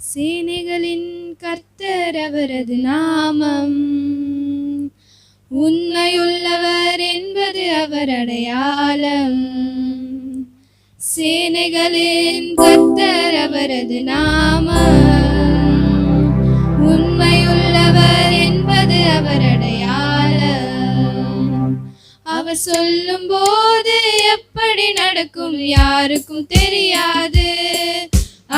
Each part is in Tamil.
சேனைகளின் கர்த்தர் அவரது நாமம். உண்மையுள்ளவர் என்பது அவர் அடையாளம். சேனைகளின் கர்த்தர் அவரது நாமம். உண்மையுள்ளவர் என்பது அவர் அடையாளம். அவர் சொல்லும் போது எப்படி நடக்கும் யாருக்கும் தெரியாது.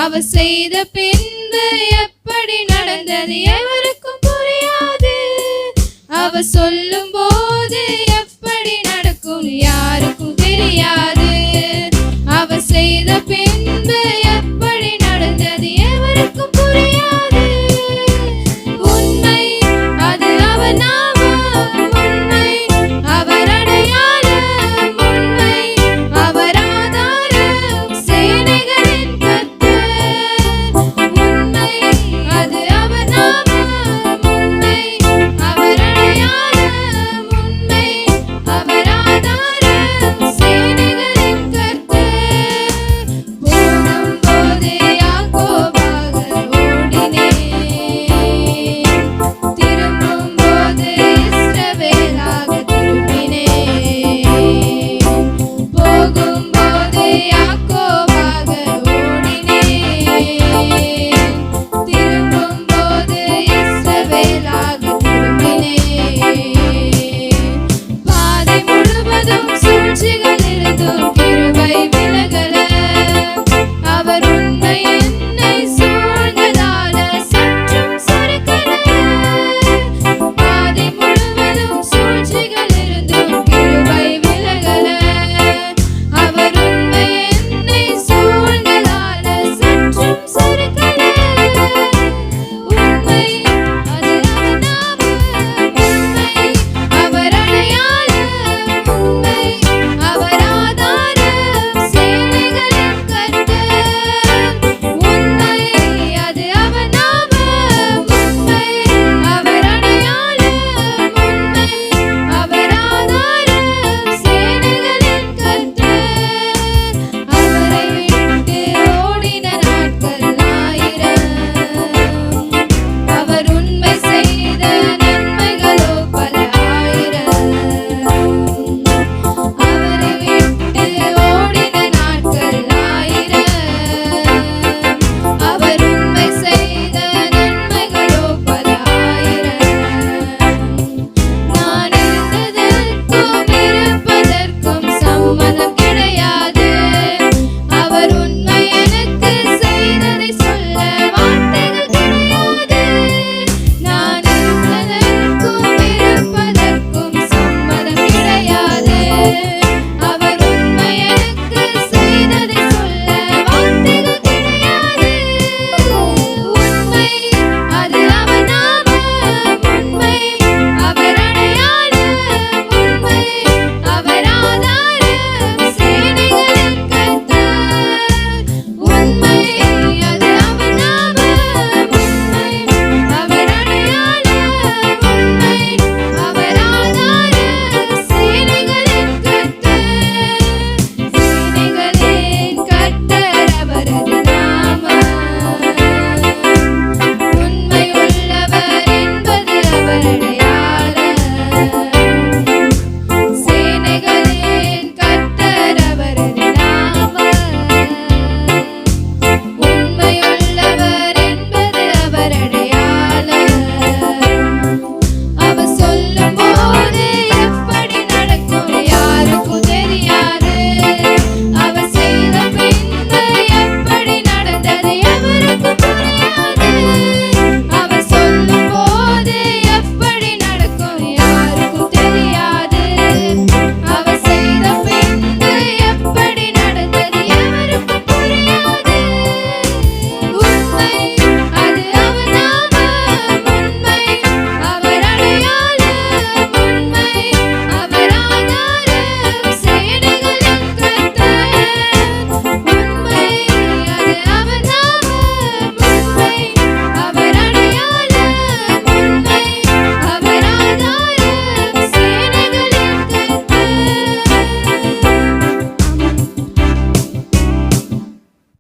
அவ செய்த பின்பு எப்படி நடந்தது எவருக்கும் புரியாது. அவ சொல்லும் போது